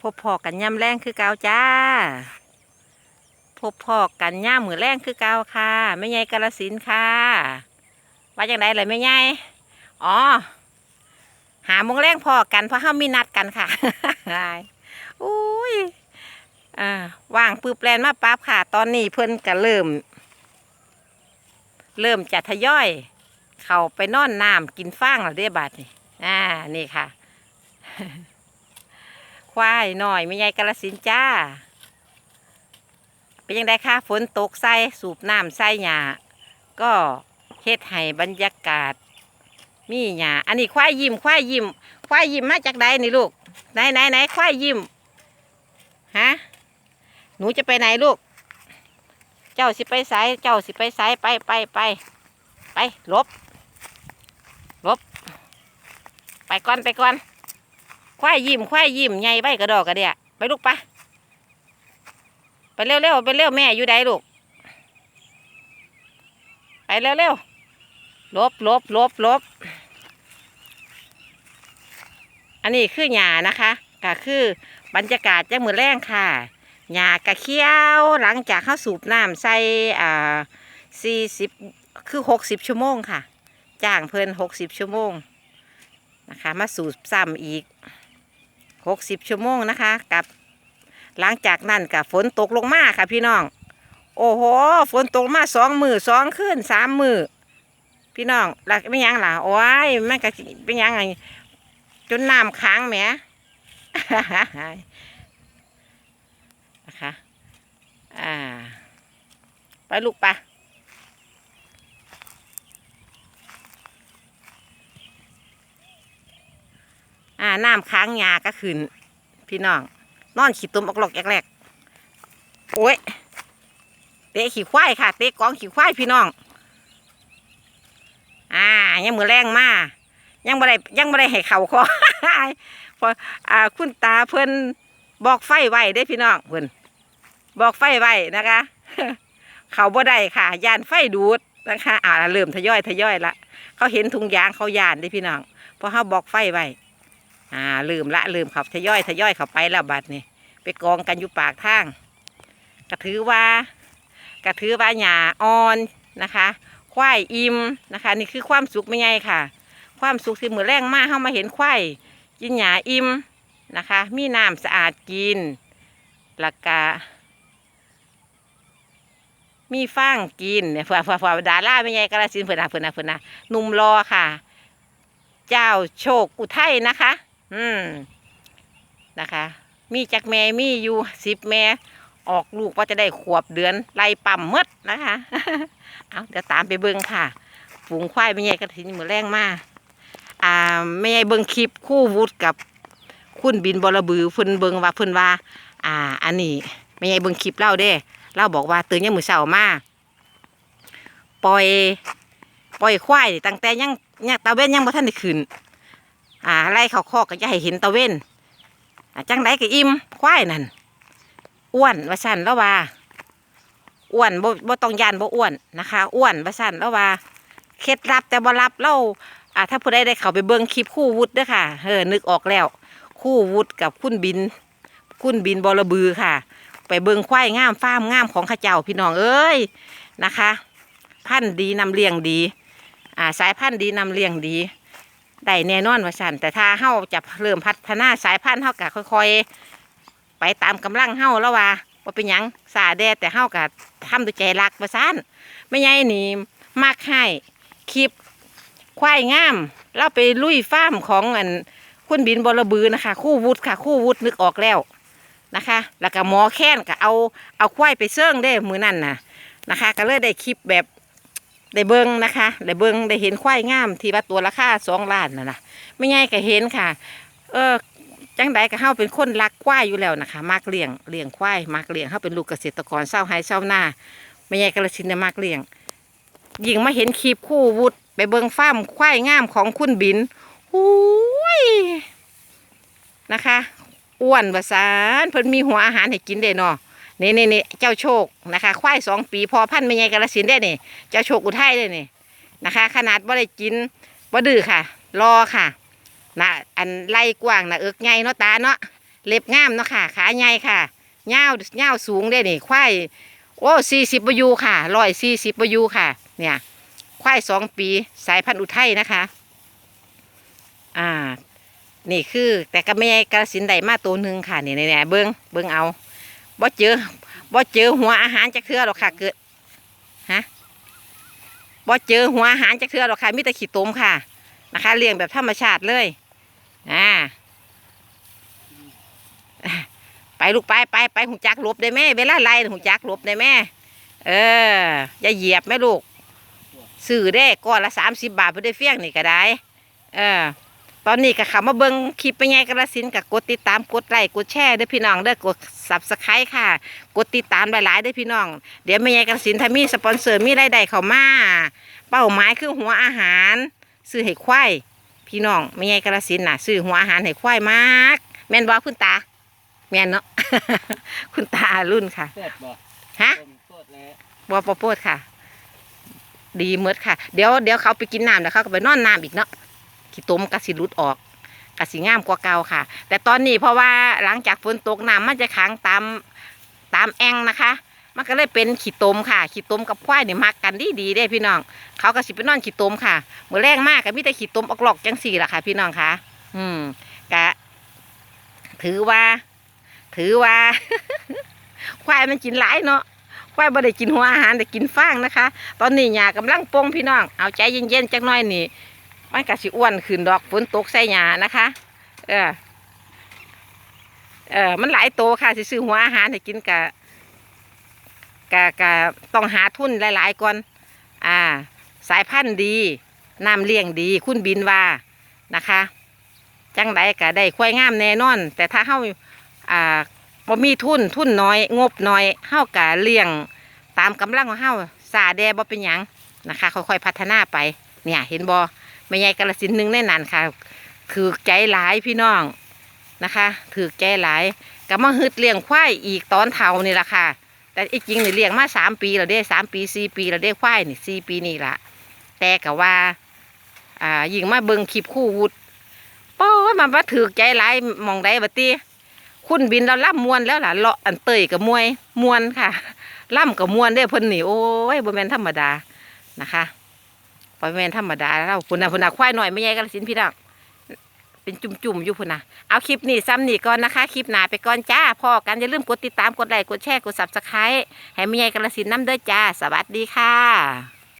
พบพอกันย่ำแรงคือเกาจ้า พบพอกันย่ำมือแรงคือเกาค่ะแม่ใหญ่กาลสินค่ะ ว่าจังไดเลยแม่ใหญ่อ๋อ หามงแรงพอกันเพราะเขามีนัดกันค่ะอุ้ยอ่าว่างปือแปลนมาปั๊บค่ะ ตอนนี้เพิ่นก็เริ่ม เริ่มจะทยอย เข้าไปนอนน้ำกินฟางแล้วเด้บาดนี่อ่านี่ค่ะ ควายหน่อยไม่ใหญ่กระสินจ้าเป็นยังไงคะฝนตกใส่สูบน้ำใส่หญ้าก็เฮ็ดให้บรรยากาศ มีหญ้าอันนี้ควายยิ้มควายยิ้มควายยิ้มมาจากใดนี่ลูกไหนไหนไหนควายยิ้มฮะหนูจะไปไหนลูก เจ้าสิไปสายเจ้าสิไปสายไปไปไปไปลบลบ ไปก่อนไปก่อน ควายยิ้มควายยิ้มใหญ่ใบกระดอกกระเดียไปลูกปะไปเร็วเร็วไปเร็วแม่อยู่ใดลูกไปเร็วเร็วลบลบลบลบอันนี้คือหญ้านะคะก็คือบรรยากาศจะมือแรงค่ะหญ้ากระเคี้ยวหลังจากเข้าสูบน้ำใส่อ่าสี่สิบคือหกสิบชั่วโมงค่ะ จ้างเพิ่นหกสิบชั่วโมงนะคะ มาสูบซ้ำอีก หกสิบชั่วโมงนะคะกับ หลังจากนั้นกับฝนตกลงมาค่ะพี่น้อง โอ้โห ฝนตกมาสองมือสองคืนสามมือพี่น้องหลักไม่ยังล่ะโอ้ยมันก็เป็นยังไงจนน้ำค้างแหมนะคะอ่า ไปลูกไป อ่าน้ำค้างยาก็ขึ้น พี่น้อง นอนขี้ตุ่มออกหลอกแรกๆโอ้ยเตะขี้ควายค่ะ เตะกองขี้ควายพี่น้อง อ่า ยังมือแรงมากยังบ่ได้ยังบ่ได้ให้เข่าคอพออ่าคุณตาเพิ่นบอกไฟไว้ได้พี่น้องเพิ่นบอกไฟไว้นะคะ เขาบ่ได้ค่ะยานไฟดูดนะคะอ่าเริ่มทยอยทยอยละเขาเห็นถุงยางเขายานได้พี่น้องเพราะเขาบอกไฟไว้ อ่าลืมละลืมเขาทยอยทยอยเขาไปแล้วบัดนี่ไปกองกันอยู่ปากทางกระถือว่ากระถือว่าหญ้าอ่อนนะคะควายอิ่มนะคะ นี่คือความสุขไม่ไงค่ะ ความสุขที่มือแรงมากเข้ามาเห็นควายกินหญ้าอิ่มนะคะ มีน้ำสะอาดกินแล้วก็มีฟางกินเนี่ยเผื่อเผื่อเผื่อดาราไม่ไงกระสินเผื่อนะเผื่อนะเผื่อนะหนุ่มรอค่ะ เจ้าโชคอุทัยนะคะ อืมนะคะ มีจักแม่มีอยู่สิบแม่ออกลูกว่าจะได้ขวบเดือนไล่ปั๊มมดนะคะ เอาเดี๋ยวตามไปเบิ่งค่ะ ฝูงควายไม่ใหญ่กระถินมือแรงมากอ่าไม่ใหญ่เบิ่งคลิปคู่วุฒกับคุณบินบอระบือเพิ่นเบิ่งว่าเพิ่นว่า อ่า อันนี้ไม่ใหญ่เบิ่งคลิปเล่าเด้เล่าบอกว่าตื่นยังมือเช้ามาปล่อย ปล่อยควายตั้งแต่ยังยังตะเว้นยังบ่ทันได้ขึ้น อ่าไล่เขาคอกก็จะให้เห็นตะเว้นจังไดก็อิ่มควายนั่นอ้วนว่าสั่นแล้วว่าอ้วนบ่บ่ต้องยานบ่อ้วนนะคะอ้วนว่าสั่นแล้วว่าเคล็ดลับแต่บ่รับเล่าอ่าถ้าผู้ใดได้เข้าไปเบิ่งคลิปคู่วุฒิด้อค่ะเออนึกออกแล้ว คู่วุฒิกับคุณบิน คุณบินบอระบือค่ะ ไปเบิ่งควายงามฟ้ามงามของข้าเจ้าพี่น้องเอ้ยนะคะ พันธุ์ดีนำเลี้ยงดี อ่าสายพันธุ์ดีนำเลี้ยงดี ได้แน่นอนว่าสันแต่ถ้าเฮาจะเริ่มพัฒนาสายพันธุ์เฮากะค่อยๆ ไปตามกำลังเฮาแล้วว่าว่าเป็นหยังสาแดดแต่เฮากะทำด้วยใจรักว่าซันไม่ใหญ่นี่มักให้คลิปควายงาม เราไปลุยฟาร์มของอันคุณบินบอระบือนะคะ คู่วุฒิค่ะ คู่วุฒินึกออกแล้วนะคะ แล้วก็หมอแค้นก็เอาเอาควายไปเสื่องได้มือนั่นนะนะคะ ก็เลยได้คลิปแบบ ได้เบิ้งนะคะได้เบิ้งได้เห็นควายงามที่ว่าตัวราคาสองล้านน่ะนะไม่ง่ายก็เห็นค่ะ เออจังใดก็เฮาเป็นคนรักควายอยู่แล้วนะคะมักเลี้ยงเลี้ยงควายมักเลี้ยงเฮาเป็นลูกเกษตรกรเศร้าไห้เศร้าหน้าไม่ง่ายก็เลยชินได้มักเลี้ยงยิงมาเห็นคลิปคู่วุฒไปเบิ้งฟ้ามควายงามของคุณบินหูยนะคะอ้วนประสานเพิ่นมีหัวอาหารให้กินได้เนาะ นี่นี่นี่เจ้าโชคนะคะควายสองปีพอพันธุ์ไม่ใหญ่กระสินได้นี่เจ้าโชคอุทัยเลยนี่นะคะ ขนาดบ่ได้กินบ่ดื้อค่ะ รอค่ะนะอันไล่กว้างนะเอิกไงเนาะตาเนาะเล็บงามเนาะค่ะ ขาใหญ่ค่ะเงาเงาสูงได้นี่ควายโอ้สี่สิบยูค่ะร้อยสี่สิบยูค่ะ เนี่ยควายสองปีสายพันธุ์อุทัยนะคะ อ่า นี่คือแต่ก็ไม่ใช่กระสินใดมาตัวหนึ่งค่ะนี่เนี่ๆเบิ้งเบิ้งเอา บ่เจอบ่เจอหัวอาหารจะเครือหรอกค่ะ เกิดฮะบ่เจอหัวอาหารจะเครือหรอกค่ะมีแต่ขี้ตมค่ะ นะคะเลี้ยงแบบธรรมชาติเลยอ่าไปลูกไปไปไปหูจักลบได้แม่เวลาไล่หูจักลบได้แม่เอออย่าเหยียบแม่ลูก ซื้อได้ก้อนละสามสิบบาทเพื่อได้เฟี้ยงนี่ก็ได้ เออ ตอนนี้ก็เข้ามาเบิ่งคลิปไปไงกระสินกับกดติดตามกดไลค์กดแชร์เด้อพี่น้องเด้อกดสับสไครต์ค่ะ กดติดตามหลายๆเด้อพี่น้อง เดี๋ยวไม่ไงกระสินถ้ามีสปอนเซอร์มีรายได้เข้ามา เป้าหมายคือหัวอาหารซื้อให้ควายพี่น้องไม่ไงกระสินน่ะซื้อหัวอาหารให้ควายมาก แม่นบ่คุณตา แม่นเนาะ คุณตารุ่นค่ะโคตรบ่ฮะ ต้มโคตรแล้วบัวปอโปดค่ะ ดีเมดค่ะ เดี๋ยวเดี๋ยวเขาไปกินน้ำแล้วเขาก็ไปนอนน้ำอีกเนาะ ขี้ต้มกะสิรุดออกกะสิงามกว่าเก่าค่ะ แต่ตอนนี้เพราะว่าหลังจากฝนตกน้ำมันจะขังตามตามแองนะคะ มันก็เลยเป็นขี้ต้มค่ะขี้ต้มกับควายเนี่ยมักกันดีดีๆเด้พี่น้อง เขาก็สิไปนอนขี้ต้มค่ะเมื่อแรงมากก็มีแต่ขี้ต้มออกหลอกจังสี่ล่ะค่ะ พี่น้องค่ะ อืมกะถือว่า ถือว่า ควายมันกินหลายเนาะควายบ่ได้กินหัวอาหารแต่กินฟางนะคะ ตอนนี้หญ้ากำลังปงพี่น้อง เอาใจเย็นๆจักหน่อยนี่ มันก็สิอ้วนขึ้นดอกฝนตกใส่หญ้านะคะ เออ เออมันหลายโตค่ะสิซื้อหัวอาหารให้กินกะกะกะต้องหาทุนหลายๆก่อน อ่า สายพันธุ์ดีน้ำเลี้ยงดี คุณบินว่านะคะ จังใดก็ได้ควายงามแน่นอน แต่ถ้าเฮาอ่าบ่มีทุนทุนน้อย งบน้อยเฮากะเลี้ยงตามกำลังของเฮาซาแดบ่เป็นหยังนะคะ ค่อยๆพัฒนาไป เนี่ยเห็นบ่ แม่ใหญ่กระสินหนึ่งในนั้นค่ะ ถือใจหลายพี่น้องนะคะ ถือใจหลายก็มาฮึดเลี้ยงควายอีกตอนเฒ่านี่ละค่ะ แต่อีกจริงนี่เลี้ยงมาสามปีแล้วเด้สามปีสี่ปีแล้วเด้ควายนี่สี่ปีนี่ละแต่ก็ว่าอ่ายิงมาเบิงคลิปคู่วุฒป้อมันว่าถือใจหลายมองใดบัดตีคุณบินเราล่ำมวนแล้วล่ะเลาะอันเตยกับมวยมวนค่ะล่ำกับมวนได้เพิ่นนี่โอ้ยบ่แม่นธรรมดานะคะ บ่แม่นธรรมดาแล้วพุ่นนะพุ่นนะควายหน่อยไม่ใหญ่กระสินพี่น้องเป็นจุ่มๆอยู่พุ่นนะเอาคลิปนี้ซ้ำนี่ก่อนนะคะคลิปหนาไปก่อนจ้าพอกันอย่าลืมกดติดตามกดไลค์กดแชร์กดซับสไครต์ให้ไม่ใหญ่กระสินน้ำเด้อจ้า สวัสดีค่ะ